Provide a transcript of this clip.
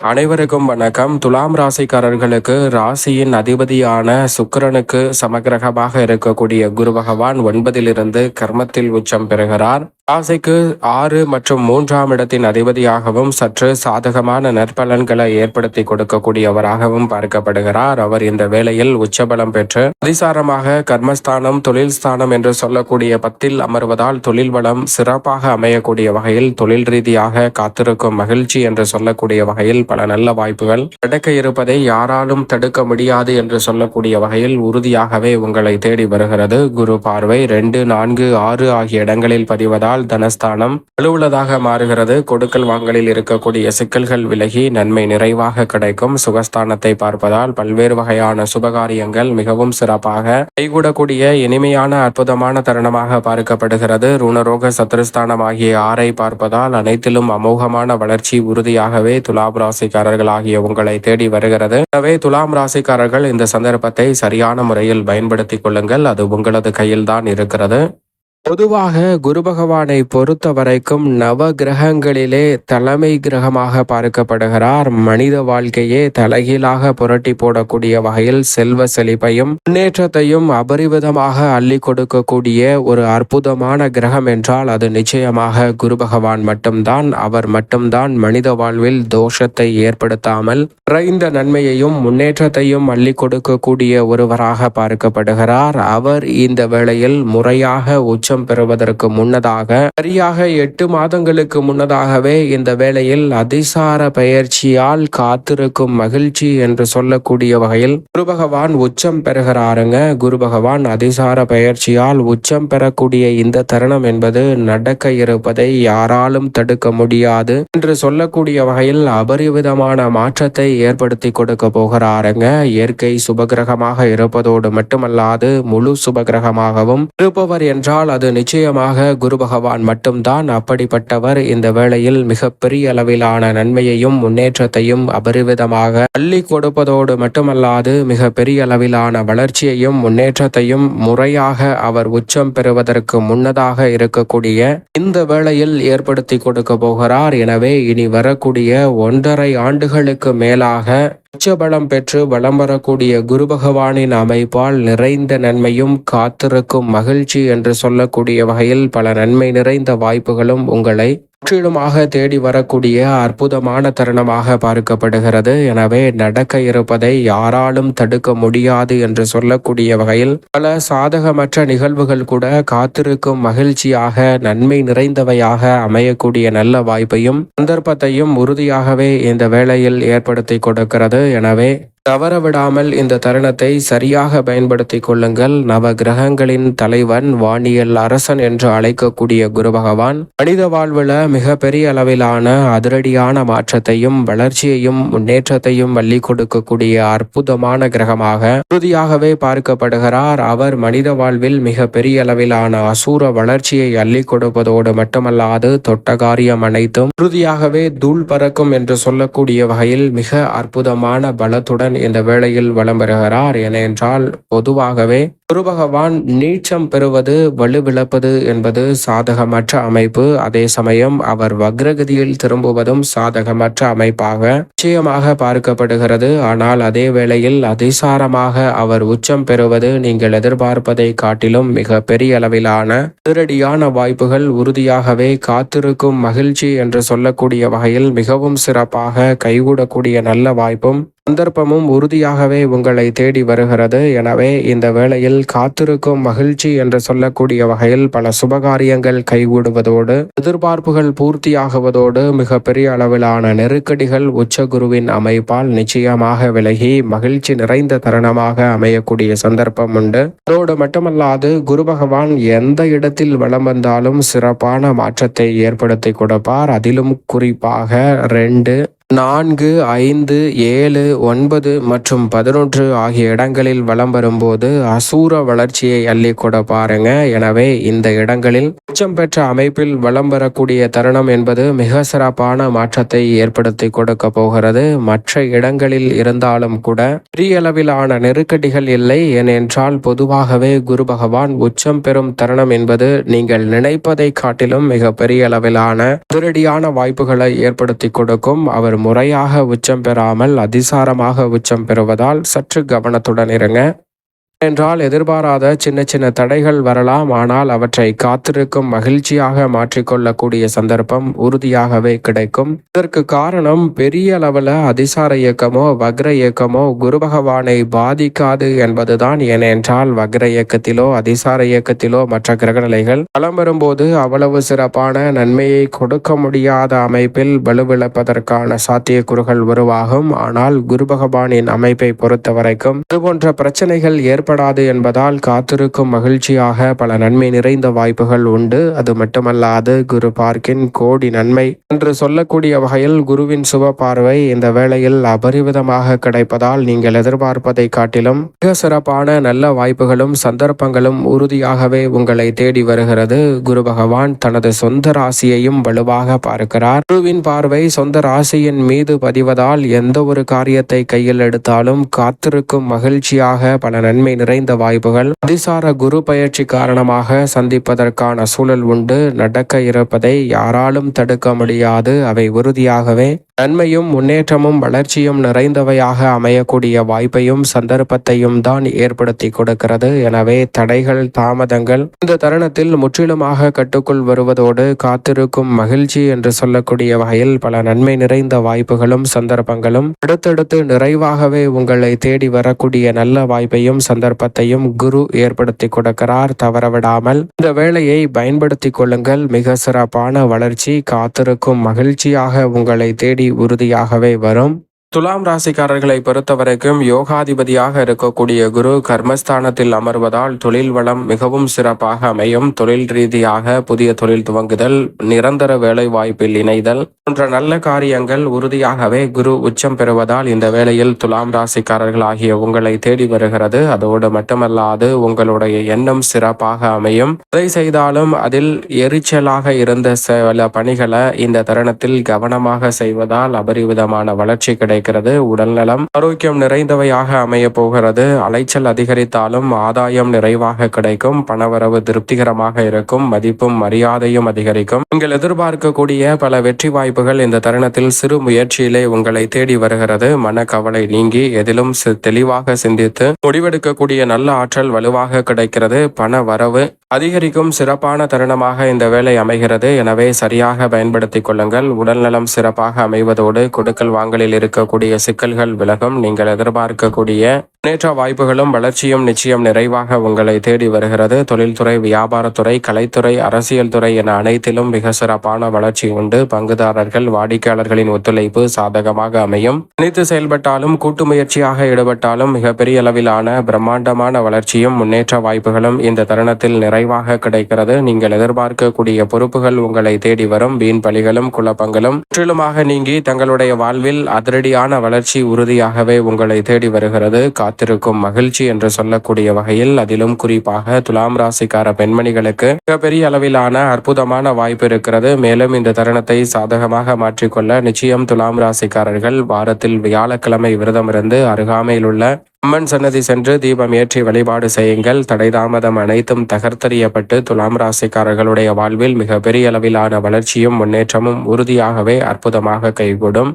அனைவருக்கும் வணக்கம். துலாம் ராசிக்காரர்களுக்கு ராசியின் அதிபதியான சுக்கிரனுக்கு சமகிரகமாக இருக்கக்கூடிய குரு பகவான் ஒன்பதிலிருந்து கர்மத்தில் உச்சம் பெறுகிறார். ராசிக்கு ஆறு மற்றும் மூன்றாம் இடத்தின் அதிபதியாகவும் சற்று சாதகமான நற்பலன்களை ஏற்படுத்தி கொடுக்கக்கூடியவராகவும் பார்க்கப்படுகிறார். அவர் இந்த வேளையில் உச்சபலம் பெற்று அதிசாரமாக கர்மஸ்தானம் தொழில் ஸ்தானம் என்று சொல்லக்கூடிய பத்தில் அமர்வதால் தொழில் வளம் சிறப்பாக அமையக்கூடிய வகையில் தொழில் ரீதியாக காத்திருக்கும் மகிழ்ச்சி என்று சொல்லக்கூடிய வகையில் பல நல்ல வாய்ப்புகள் கிடைக்க இருப்பதை யாராலும் தடுக்க முடியாது என்று சொல்லக்கூடிய வகையில் உறுதியாகவே உங்களை தேடி வருகிறது. குரு பார்வை ரெண்டு நான்கு ஆறு ஆகிய இடங்களில் பதிவதால் தனஸ்தானம் வலுவுள்ளதாக மாறுகிறது. கொடுக்கல் வாங்கலில் இருக்கக்கூடிய சிக்கல்கள் விலகி நன்மை நிறைவாக கிடைக்கும். சுகஸ்தானத்தை பார்ப்பதால் பல்வேறு வகையான சுபகாரியங்கள் மிகவும் சிறப்பாக கைகூடக்கூடிய இனிமையான அற்புதமான தருணமாக பார்க்கப்படுகிறது. ருணரோக சத்ருஸ்தானம் ஆகிய ஆறை பார்ப்பதால் அனைத்திலும் அமோகமான வளர்ச்சி உறுதியாகவே துலாம் ராசிக்காரர்கள் ஆகிய உங்களை தேடி வருகிறது. எனவே துலாம் ராசிக்காரர்கள் இந்த சந்தர்ப்பத்தை சரியான முறையில் பயன்படுத்திக் கொள்ளுங்கள். அது உங்களது கையில்தான் இருக்கிறது. பொதுவாக குரு பகவானை பொறுத்த வரைக்கும் நவ கிரகங்களிலே தலைமை கிரகமாக பார்க்கப்படுகிறார். மனித வாழ்க்கையே தலைகீழாக புரட்டி போடக்கூடிய வகையில் செல்வ செழிப்பையும் முன்னேற்றத்தையும் அபரிவிதமாக அள்ளி கொடுக்கக்கூடிய ஒரு அற்புதமான கிரகம் என்றால் அது நிச்சயமாக குரு பகவான் மட்டும்தான். அவர் மட்டும்தான் மனித வாழ்வில் தோஷத்தை ஏற்படுத்தாமல் குறைந்த நன்மையையும் முன்னேற்றத்தையும் அள்ளி கொடுக்கக்கூடிய ஒருவராக பார்க்கப்படுகிறார். அவர் இந்த வேளையில் முறையாக உச்சம் பெறுவதற்கு முன்னதாக சரியாக எட்டு மாதங்களுக்கு முன்னதாகவே இந்த வேளையில் அதிசார பயிற்சியால் காத்திருக்கும் மகிழ்ச்சி என்று சொல்லக்கூடிய வகையில் குரு பகவான் உச்சம் பெறுகிறாருங்க. குரு பகவான் அதிசார பயிற்சியால் உச்சம் பெறக்கூடிய இந்த தருணம் என்பது நடக்க இருப்பதை யாராலும் தடுக்க முடியாது என்று சொல்லக்கூடிய வகையில் அபரிவிதமான மாற்றத்தை ஏற்படுத்தி கொடுக்க போகிறாருங்க. இயற்கை சுபகிரகமாக இருப்பதோடு மட்டுமல்லாது முழு சுபகிரகமாகவும் இருப்பவர் என்றால் அது நிச்சயமாக குரு பகவான் மட்டும்தான். அப்படிப்பட்டவர் இந்த வேளையில் மிகப்பெரிய அளவிலான நன்மையையும் முன்னேற்றத்தையும் அபரிவிதமாக அள்ளி கொடுப்பதோடு மட்டுமல்லாது மிக பெரிய அளவிலான வளர்ச்சியையும் முன்னேற்றத்தையும் முறையாக அவர் உச்சம் பெறுவதற்கு முன்னதாக இருக்கக்கூடிய இந்த வேளையில் ஏற்படுத்தி கொடுக்க போகிறார். எனவே இனி வரக்கூடிய ஒன்றரை ஆண்டுகளுக்கு மேலாக உச்சபலம் பெற்று வலம் வரக்கூடிய குரு பகவானின் அமைப்பால் நிறைந்த நன்மையும் காத்திருக்கும் மகிழ்ச்சி என்று சொல்லக்கூடிய வகையில் பல நன்மை நிறைந்த வாய்ப்புகளும் உங்களை முற்றிலுமாக தேடி வரக்கூடிய அற்புதமான தருணமாக பார்க்கப்படுகிறது. எனவே நடக்க இருப்பதை யாராலும் தடுக்க முடியாது என்று சொல்லக்கூடிய வகையில் பல சாதகமற்ற நிகழ்வுகள் கூட காத்திருக்கும் மகிழ்ச்சியாக நன்மை நிறைந்தவையாக அமையக்கூடிய நல்ல வாய்ப்பையும் சந்தர்ப்பத்தையும் உறுதியாகவே இந்த வேளையில் ஏற்படுத்தி கொடுக்கிறது. எனவே தவறவிடாமல் இந்த தருணத்தை சரியாக பயன்படுத்திக் கொள்ளுங்கள். நவ கிரகங்களின் தலைவன் வானியல் அரசன் என்று அழைக்கக்கூடிய குரு பகவான் மனித வாழ்வுல மிக பெரிய அளவிலான அதிரடியான மாற்றத்தையும் வளர்ச்சியையும் முன்னேற்றத்தையும் வள்ளி கொடுக்கக்கூடிய அற்புதமான கிரகமாக உறுதியாகவே பார்க்கப்படுகிறார். அவர் மனித வாழ்வில் மிக பெரிய அளவிலான அசூர வளர்ச்சியை அள்ளி கொடுப்பதோடு மட்டுமல்லாது தொட்ட காரியம் அனைத்தும் உறுதியாகவே தூள் பறக்கும் என்று சொல்லக்கூடிய வகையில் மிக அற்புதமான பலத்துடன் இந்த வேளையில் வலம் பெறுகிறார் ஏனென்றால் பொதுவாகவே குரு பகவான் நீச்சம் பெறுவது வலுவிழப்பது என்பது சாதகமற்ற அமைப்பு. அதே சமயம் அவர் வக்ரகதியில் திரும்புவதும் சாதகமற்ற அமைப்பாக நிச்சயமாக பார்க்கப்படுகிறது. ஆனால் அதே வேளையில் அதிசாரமாக அவர் உச்சம் பெறுவது நீங்கள் எதிர்பார்ப்பதை காட்டிலும் மிக பெரிய அளவிலான திருடியான வாய்ப்புகள் உறுதியாகவே காத்திருக்கும் மகிழ்ச்சி என்று சொல்லக்கூடிய வகையில் மிகவும் சிறப்பாக கைகூடக்கூடிய நல்ல வாய்ப்பும் சந்தர்ப்பமும் உறுதியாகவே உங்களை தேடி வருகிறது. எனவே இந்த வேளையில் காத்திருக்கும் மகிழ்ச்சி என்று சொல்லக்கூடிய வகையில் பல சுபகாரியங்கள் கைகூடுவதோடு எதிர்பார்ப்புகள் பூர்த்தியாகுவதோடு மிக பெரிய அளவிலான நெருக்கடிகள் உச்சகுருவின் அமைப்பால் நிச்சயமாக விலகி மகிழ்ச்சி நிறைந்த தருணமாக அமையக்கூடிய சந்தர்ப்பம் உண்டு. அதோடு மட்டுமல்லாது குரு பகவான் எந்த இடத்தில் வலம் வந்தாலும் சிறப்பான மாற்றத்தை ஏற்படுத்தி கொடுப்பார். அதிலும் குறிப்பாக ரெண்டு நான்கு ஐந்து ஏழு ஒன்பது மற்றும் பதினொன்று ஆகிய இடங்களில் வலம் வரும்போது அசூர வளர்ச்சியை அள்ளி கூட பாருங்க. எனவே இந்த இடங்களில் உச்சம் பெற்ற அமைப்பில் வலம் வரக்கூடிய தருணம் என்பது மிக சிறப்பான மாற்றத்தை ஏற்படுத்தி கொடுக்க போகிறது. மற்ற இடங்களில் இருந்தாலும் கூட பெரிய அளவிலான நெருக்கடிகள் இல்லை. ஏனென்றால் பொதுவாகவே குரு பகவான் உச்சம் பெறும் தருணம் என்பது நீங்கள் நினைப்பதை காட்டிலும் மிக பெரிய அளவிலான அதிரடியான வாய்ப்புகளை ஏற்படுத்தி கொடுக்கும். அவர் முறையாக உச்சம் பெறாமல் அதிசாரமாக உச்சம் பெறுவதால் சற்று கவனத்துடன் இருங்க. என்றால் எதிர்பாராத சின்ன சின்ன தடைகள் வரலாம். ஆனால் அவற்றை காத்திருக்கும் மகிழ்ச்சியாக மாற்றிக்கொள்ளக்கூடிய சந்தர்ப்பம் உறுதியாகவே கிடைக்கும். இதற்கு காரணம் பெரிய அளவில் அதிசார இயக்கமோ வக்ர இயக்கமோ குரு பகவானை பாதிக்காது என்பதுதான். ஏனென்றால் வக்ர இயக்கத்திலோ அதிசார இயக்கத்திலோ மற்ற கிரகநிலைகள் பலம் வரும்போது அவ்வளவு சிறப்பான நன்மையை கொடுக்க முடியாத அமைப்பில் வலுவிழப்பதற்கான சாத்தியக்கூறுகள் உருவாகும். ஆனால் குரு பகவானின் அமைப்பை பொறுத்த வரைக்கும் இதுபோன்ற பிரச்சனைகள் ஏற்ப ஏற்படாது என்பதால் காத்திருக்கும் மகிழ்ச்சியாக பல நன்மை நிறைந்த வாய்ப்புகள் உண்டு. அது மட்டுமல்லாது குரு பார்க்கின் கோடி நன்மை. என்று சொல்லக்கூடிய வகையில் குருவின் சுப பார்வை இந்த வேளையில் அபரிவிதமாக கிடைப்பதால் நீங்கள் எதிர்பார்ப்பதை காட்டிலும் மிக சிறப்பான நல்ல வாய்ப்புகளும் சந்தர்ப்பங்களும் உறுதியாகவே உங்களை தேடி வருகிறது. குரு பகவான் தனது சொந்த ராசியையும் வலுவாக பார்க்கிறார். குருவின் பார்வை சொந்த ராசியின் மீது பதிவதால் எந்த ஒரு காரியத்தை கையில் எடுத்தாலும் காத்திருக்கும் மகிழ்ச்சியாக பல நன்மை நிறைந்த வாய்ப்புகள். அதிசார குரு பயிற்சி காரணமாக சந்திப்பதற்கான சூழல் உண்டு. நடக்க இருப்பதை யாராலும் தடுக்க முடியாது. அவை உறுதியாகவே நன்மையும் முன்னேற்றமும் வளர்ச்சியும் நிறைந்தவையாக அமையக்கூடிய வாய்ப்பையும் சந்தர்ப்பத்தையும் தான் ஏற்படுத்தி கொடுக்கிறது. எனவே தடைகள் தாமதங்கள் இந்த தருணத்தில் முற்றிலுமாக கட்டுக்குள் வருவதோடு காத்திருக்கும் மகிழ்ச்சி என்று சொல்லக்கூடிய வகையில் பல நன்மை நிறைந்த வாய்ப்புகளும் சந்தர்ப்பங்களும் அடுத்தடுத்து நிறைவாகவே உங்களை தேடி வரக்கூடிய நல்ல வாய்ப்பையும் சந்தர்ப்பத்தையும் குரு ஏற்படுத்தி கொடுக்கிறார். தவறவிடாமல் இந்த வேலையை பயன்படுத்திக் கொள்ளுங்கள். மிக சிறப்பான வளர்ச்சி காத்திருக்கும் மகிழ்ச்சியாக உங்களை தேடி உறுதியாகவே வரும். துலாம் ராசிக்காரர்களை பொறுத்தவரைக்கும் யோகாதிபதியாக இருக்கக்கூடிய குரு கர்மஸ்தானத்தில் அமர்வதால் தொழில் வளம் மிகவும் சிறப்பாக அமையும். தொழில் ரீதியாக புதிய தொழில் துவங்குதல் நிரந்தர வேலை வாய்ப்பில் இணைதல் போன்ற நல்ல காரியங்கள் உறுதியாகவே குரு உச்சம் பெறுவதால் இந்த வேளையில் துலாம் ராசிக்காரர்கள் ஆகிய உங்களை தேடி வருகிறது. அதோடு மட்டுமல்லாது உங்களுடைய எண்ணம் சிறப்பாக அமையும். எதை செய்தாலும் அதில் எரிச்சலாக இருந்த சில பணிகளை இந்த தருணத்தில் கவனமாக செய்வதால் அபரிவிதமான வளர்ச்சி கிடைக்கும். கிடைக்கிறது உடல்நலம் ஆரோக்கியம் நிறைந்தவையாக அமைய போகிறது. அலைச்சல் அதிகரித்தாலும் ஆதாயம் நிறைவாக கிடைக்கும். பணவரவு திருப்திகரமாக இருக்கும். மதிப்பும் மரியாதையும் அதிகரிக்கும். நீங்கள் எதிர்பார்க்கக்கூடிய பல வெற்றி வாய்ப்புகள் இந்த தருணத்தில் சிறு முயற்சியிலே உங்களை தேடி வருகிறது. மனக்கவலை நீங்கி எதிலும் தெளிவாக சிந்தித்து முடிவெடுக்கக்கூடிய நல்ல ஆற்றல் வலுவாக கிடைக்கிறது. பண வரவு அதிகரிக்கும் சிறப்பான தருணமாக இந்த வேலை அமைகிறது. எனவே சரியாக பயன்படுத்திக் கொள்ளுங்கள். உடல்நலம் சிறப்பாக அமைவதோடு கொடுக்கல் வாங்கலில் இருக்க இருக்கக்கூடிய சிக்கல்கள் விலகும். நீங்கள் எதிர்பார்க்கக்கூடிய முன்னேற்ற வாய்ப்புகளும் வளர்ச்சியும் நிச்சயம் நிறைவாக உங்களை தேடி வருகிறது. தொழில்துறை வியாபாரத்துறை கலைத்துறை அரசியல் துறை என அனைத்திலும் மிக சிறப்பான வளர்ச்சி உண்டு. பங்குதாரர்கள் வாடிக்கையாளர்களின் ஒத்துழைப்பு சாதகமாக அமையும். நினைத்து செயல்பட்டாலும் கூட்டு முயற்சியாக ஈடுபட்டாலும் மிகப்பெரிய அளவிலான பிரம்மாண்டமான வளர்ச்சியும் முன்னேற்ற வாய்ப்புகளும் இந்த தருணத்தில் நிறைவாக கிடைக்கிறது. நீங்கள் எதிர்பார்க்கக்கூடிய பொறுப்புகள் உங்களை தேடி வரும். வீண் பலிகளும் குழப்பங்களும் முற்றிலுமாக நீங்கி தங்களுடைய வாழ்வில் அதிரடியான வளர்ச்சி உறுதியாகவே உங்களை தேடி வருகிறது. காத்திருக்கும் மகிழ்ச்சி என்று சொல்லக்கூடிய வகையில் அதிலும் குறிப்பாக துலாம் ராசிக்கார பெண்மணிகளுக்கு மிகப்பெரிய அளவிலான அற்புதமான வாய்ப்பு இருக்கிறது. மேலும் இந்த தருணத்தை சாதகமாக மாற்றிக்கொள்ள நிச்சயம் துலாம் ராசிக்காரர்கள் வாரத்தில் வியாழக்கிழமை விரதமிருந்து அருகாமையில் உள்ள அம்மன் சன்னதி சென்று தீபம் ஏற்றி வழிபாடு செய்யுங்கள். தடைதாமதம் அனைத்தும் தகர்த்தறியப்பட்டு துலாம் ராசிக்காரர்களுடைய வாழ்வில் மிக பெரிய அளவிலான வளர்ச்சியும் முன்னேற்றமும் உறுதியாகவே அற்புதமாக கைகூடும்.